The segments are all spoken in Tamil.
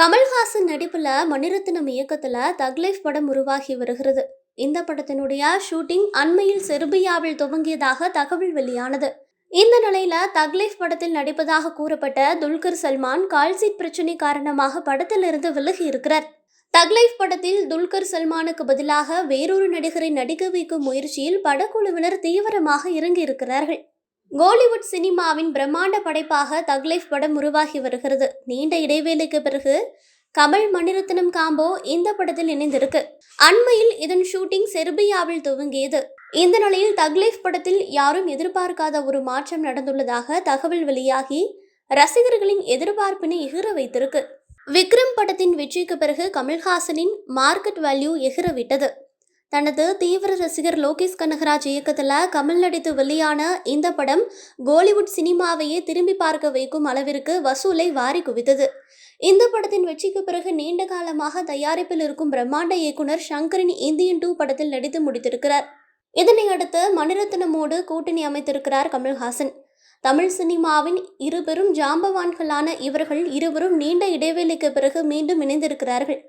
கமல்ஹாசன் நடிப்பில் மணிரத்னம் இயக்கத்தில் தக்லைஃப் படம் உருவாகி வருகிறது. இந்த படத்தினுடைய ஷூட்டிங் அண்மையில் செர்பியாவில் துவங்கியதாக தகவல் வெளியானது. இந்த நிலையில தக்லீஃப் படத்தில் நடிப்பதாக கூறப்பட்ட துல்கர் சல்மான் கால்சீட் பிரச்சனை காரணமாக படத்திலிருந்து விலகி இருக்கிறார். தக்லைஃப் படத்தில் துல்கர் சல்மானுக்கு பதிலாக வேறொரு நடிகரை நடிக்க வைக்கும் முயற்சியில் படக்குழுவினர் தீவிரமாக இறங்கி இருக்கிறார்கள் கோலிவுட் சினிமாவின் பிரம்மாண்ட படைப்பாக தக்லைஃப் படம் உருவாகி வருகிறது. நீண்ட இடைவேளைக்கு பிறகு கமல் மணிரத்னம் காம்போ இந்த படத்தில் இணைந்திருக்கு. அண்மையில் இதன் ஷூட்டிங் செர்பியாவில் துவங்கியது. இந்த நிலையில் தக்லைஃப் படத்தில் யாரும் எதிர்பார்க்காத ஒரு மாற்றம் நடந்துள்ளதாக தகவல் வெளியாகி ரசிகர்களின் எதிர்பார்ப்பினை எகிற வைத்திருக்கு. விக்ரம் படத்தின் வெற்றிக்கு பிறகு கமல்ஹாசனின் மார்க்கெட் வேல்யூ எகிற விட்டது. தனது தீவிர ரசிகர் லோகேஷ் கனகராஜ் இயக்கத்தில் கமல் நடித்து வெளியான இந்த படம் கோலிவுட் சினிமாவையே திரும்பி பார்க்க வைக்கும் அளவிற்கு வசூலை வாரி குவித்தது. இந்த படத்தின் வெற்றிக்கு பிறகு நீண்ட காலமாக தயாரிப்பில் இருக்கும் பிரம்மாண்ட இயக்குனர் சங்கரின் இந்தியன் டூ படத்தில் நடித்து முடித்திருக்கிறார். இதனை அடுத்து மணிரத்னமோடு கூட்டணி அமைத்திருக்கிறார் கமல்ஹாசன். தமிழ் சினிமாவின் இருபெரும் ஜாம்பவான்களான இவர்கள் இருவரும் நீண்ட இடைவெளிக்கு பிறகு மீண்டும் இணைந்திருக்கிறார்கள்.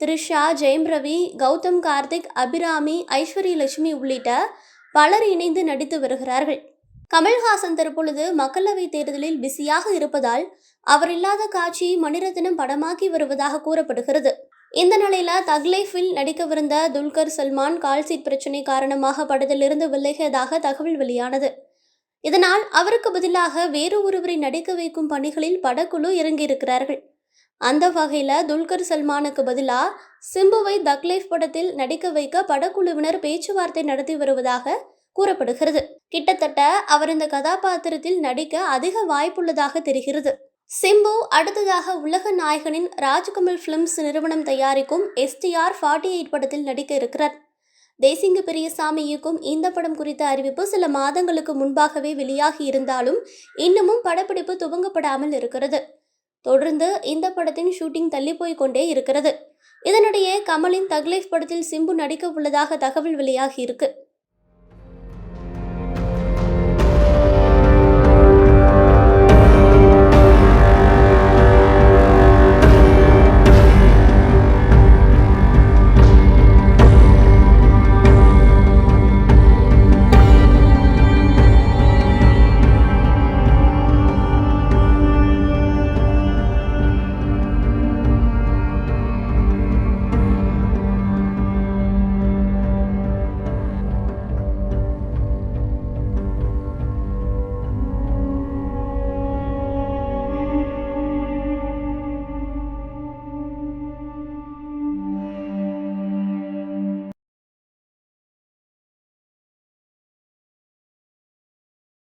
த்ரிஷா ஜெயம் ரவி கௌதம் கார்த்திக் அபிராமி ஐஸ்வர்ய லட்சுமி உள்ளிட்ட பலர் இணைந்து நடித்து வருகிறார்கள். கமல்ஹாசன் தற்பொழுது மக்களவைத் தேர்தலில் பிஸியாக இருப்பதால் அவர் இல்லாத காட்சியை மணிரத்னம் படமாக்கி வருவதாக கூறப்படுகிறது. இந்த நிலையில தக்லைஃபில் நடிக்கவிருந்த துல்கர் சல்மான் கால்சீட் பிரச்சனை காரணமாக படத்திலிருந்து விலகியதாக தகவல் வெளியானது. இதனால் அவருக்கு பதிலாக வேறு ஒருவரை நடிக்க வைக்கும் பணிகளில் படக்குழு இறங்கியிருக்கிறார்கள். அந்த வகையில் துல்கர் சல்மானுக்கு பதிலாக சிம்புவை தக்லைஃப் படத்தில் நடிக்க வைக்க படக்குழுவினர் பேச்சுவார்த்தை நடத்தி வருவதாக கூறப்படுகிறது. கிட்டத்தட்ட அவர் இந்த கதாபாத்திரத்தில் நடிக்க அதிக வாய்ப்புள்ளதாக தெரிகிறது. சிம்பு அடுத்ததாக உலக நாயகனின் ராஜ்கமல் பிலிம்ஸ் நிறுவனம் தயாரிக்கும் எஸ்டிஆர் ஃபார்ட்டி எயிட் படத்தில் நடிக்க இருக்கிறார். தேசிங்க பெரியசாமி இயக்கும் இந்த படம் குறித்த அறிவிப்பு சில மாதங்களுக்கு முன்பாகவே வெளியாகி இருந்தாலும் இன்னமும் படப்பிடிப்பு துவங்கப்படாமல் இருக்கிறது. தொடர்ந்து இந்த படத்தின் ஷூட்டிங் தள்ளி போய் கொண்டே இருக்கிறது. இதனிடையே கமலின் தக்லைஃப் படத்தில் சிம்பு நடிக்க உள்ளதாக தகவல் வெளியாகி இருக்கு.